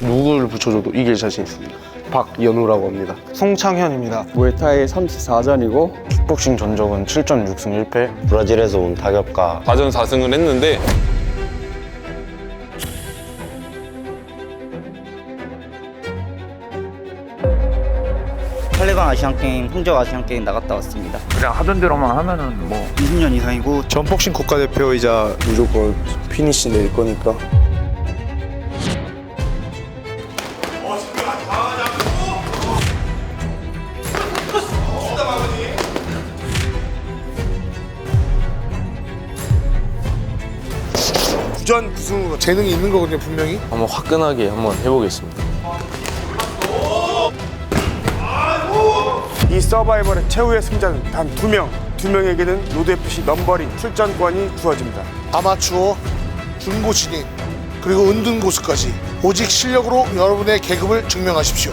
누구를 붙여줘도 이길 자신 있습니다. 박연우라고 합니다. 송창현입니다. 무에타이 34전이고 킥복싱 전적은 7전 6승 1패. 브라질에서 온 타격가 4전 4승을 했는데 탈레반 아시안 게임, 홍적 아시안 게임 나갔다 왔습니다. 그냥 하던 대로만 하면은 뭐 20년 이상이고 전복싱 국가대표이자 무조건 피니시 낼 거니까. 구전 구승으로 재능이 있는 거거든요 분명히. 한번 화끈하게 한번 해보겠습니다. 이 서바이벌의 최후의 승자는 단 두 명. 두 명에게는 로드 FC 넘버링 출전권이 주어집니다. 아마추어, 중고 진인 그리고 은둔 고수까지 오직 실력으로 여러분의 계급을 증명하십시오.